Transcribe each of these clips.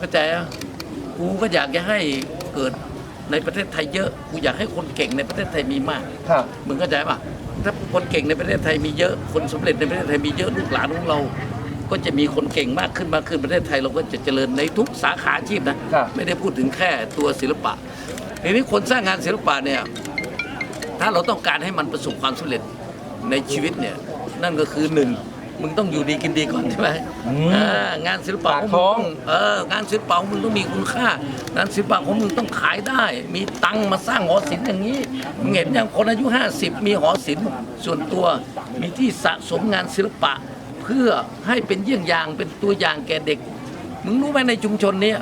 เข้าใจอะกูก็อยากจะให้เกิดในประเทศไทยเยอะกูอยากให้คนเก่งในประเทศไทยมีมากครับ มึงเข้าใจป่ะถ้าคนเก่งในประเทศไทยมีเยอะคนสำเร็จในประเทศไทยมีเยอะลูกหลานของเรา ก็จะมีคนเก่งมากขึ้นมากขึ้นประเทศไทยเราก็จะเจริญในทุกสาขาอาชีพนะครับ ไม่ได้พูดถึงแค่ตัวศิลปะทีนี้คนสร้างงานศิลปะเนี่ยถ้าเราต้องการให้มันประสบความสำเร็จในชีวิตเนี่ยนั่นก็คือหนึ่ง มึงต้องอยู่ดีกินดีก่อนใช่ไหมอืมอ่างานศิลปะปากของมึงท้องต้องเอองานศิลปะของมึงต้องมีคุณค่างานศิลปะของมึงต้องขายได้ มีตังค์มาสร้างหอศิลป์อย่างนี้มึงเห็นอย่างคนอายุ 50 มีหอศิลป์ส่วนตัวมีที่สะสมงานศิลปะ เพื่อให้เป็นเยี่ยงอย่างเป็นตัวอย่างแก่เด็ก มึงรู้ไหมในชุมชนเนี้ย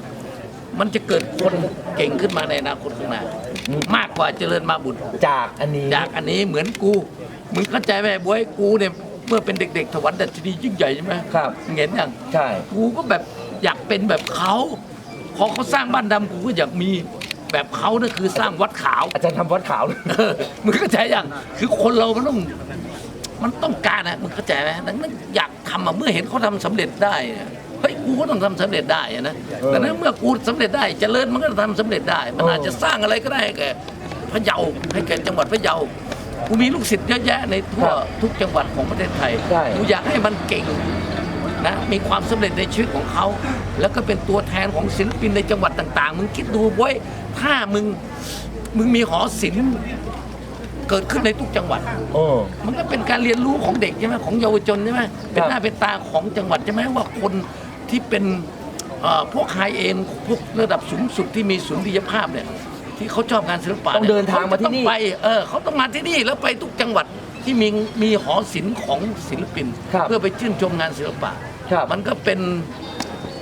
มันจะเกิดคนเก่งขึ้นมาในอนาคตข้างหน้ามากกว่าเจริญมาบุตรจากอันนี้ จากอันนี้เหมือนกู มึงเข้าใจไหมบวยกูเนี่ย เมื่อเป็นเด็ก ๆ ถวันดัชนียิ่งใหญ่ใช่ไหมครับมึงเห็นยังใช่ กูก็แบบอยากเป็นแบบเขาพอเขาสร้างบ้านดำกูก็อยากมีแบบเขานั่นคือสร้างวัดขาว อาจารย์ทำวัดขาวเออมึงเข้าใจยังคือคนเรา มันต้อง มันต้องการนะมึงเข้าใจไหมดังนั้นอยากทำอะ เมื่อเห็นเขาทำสำเร็จได้อะเฮ้ย กูก็ต้องทำสำเร็จได้อะนะเออดังนั้นเมื่อกูสำเร็จได้เจริญมันก็ทำสำเร็จได้ มันเออออาจจะสร้างอะไรก็ได้ให้แก่พะเยาให้แก่จังหวัดพะเยา กูมีลูกศิษย์เยอะแยะในทั่วทุกจังหวัดของประเทศไทยใช่ กูอยากให้มันเก่งนะมีความสำเร็จในชีวิตของเขา แล้วก็เป็นตัวแทนของศิลปินในจังหวัดต่าง ๆ มึงคิดดูไว้ยถ้ามึงมึงมีหอศิลป์เกิดขึ้นในทุกจังหวัด โอ้ มันก็เป็นการเรียนรู้ของเด็กใช่ไหมของเยาวชนใช่ไหมเป็นหน้าเป็นตาของจังหวัดใช่ไหมว่าคนที่เป็นเอ่อพวกไฮเอ็นพวกระดับสูงสุดที่มีสุนทรียภาพเนี่ย ที่เขาชอบงานศิลปะต้องเดินทางมาที่นี่เขจะต้องไปเออเขาต้องมาที่นี่แล้วไปทุกจังหวัดที่มีมีหอศิลป์ของศิลปิน ครับเพื่อไปชื่นชมงานศิลปะ ครับ มันก็เป็น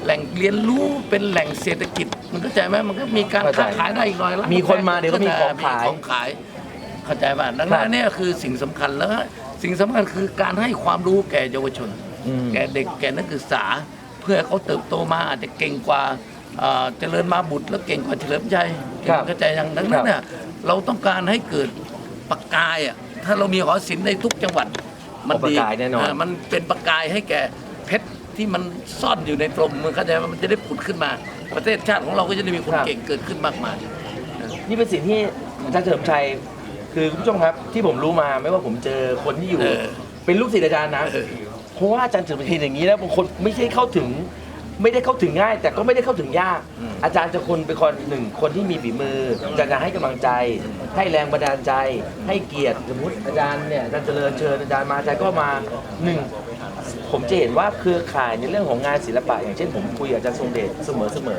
แหล่งเรียนรู้เป็นแหล่งเศรษฐกิจ มันเข้าใจไหมมันก็มีการเข้าใจค้าขายได้อีกหน่อยละมีคนมาเดี๋ยวก็มีของขายมีของขายเข้าใจป่ะดังนั้นเนี่ยคือสิ่งสำคัญแล้วก็สิ่งสำคัญคือการให้ความรู้แก่เยาวชน อืม แก่เด็กแก่นักศึกษา เพื่อให้เขาเติบโตมาอาจจะเก่งกว่าเอ่อเจริญมาบุตรแล้วเก่งกว่าเฉลิมชัยครับเข้าใจยังดังนั้นเนี่ยเราต้องการให้เกิดประกายอะถ้าเรามีหอศิลป์ในทุกจังหวัดมันประดีกายแน่นอนเมันเป็นประกายให้แก่เพชรที่มันซ่อนอยู่ในกลมมันเข้าใจว่ามันจะได้ผุดขึ้นมา ประเทศชาติของเราก็จะได้มีคนเก่งเกิดขึ้นมากมาย นี่เป็นสิ่งที่อาจารย์เฉลิมชัย คือคุณผู้ชมครับที่ผมรู้มาไม่ว่าผมเจอคนที่อยู่ เออเป็นลูกศิษย์อาจารย์นะเออ เพราะว่าอาจารย์เฉลิมชัยอย่างนี้นะบางคนไม่ใช่เข้าถึง ไม่ได้เข้าถึงง่าย แต่ก็ไม่ได้เข้าถึงยาก อาจารย์จะคนเป็นคนหนึ่งคนที่มีฝีมืออาจารย์จะให้กำลังใจ ให้แรงบันดาลใจ ให้เกียรติสมมติอาจารย์เนี่ยอาจารย์เจริญเชิญอาจารย์มาอาจารย์ก็มาหนึ่งผมจะเห็นว่าเครือข่ายในเรื่องของงานศิลปะ อย่างเช่นผมคุยกับอาจารย์ทรงเดชเสมอเสมอ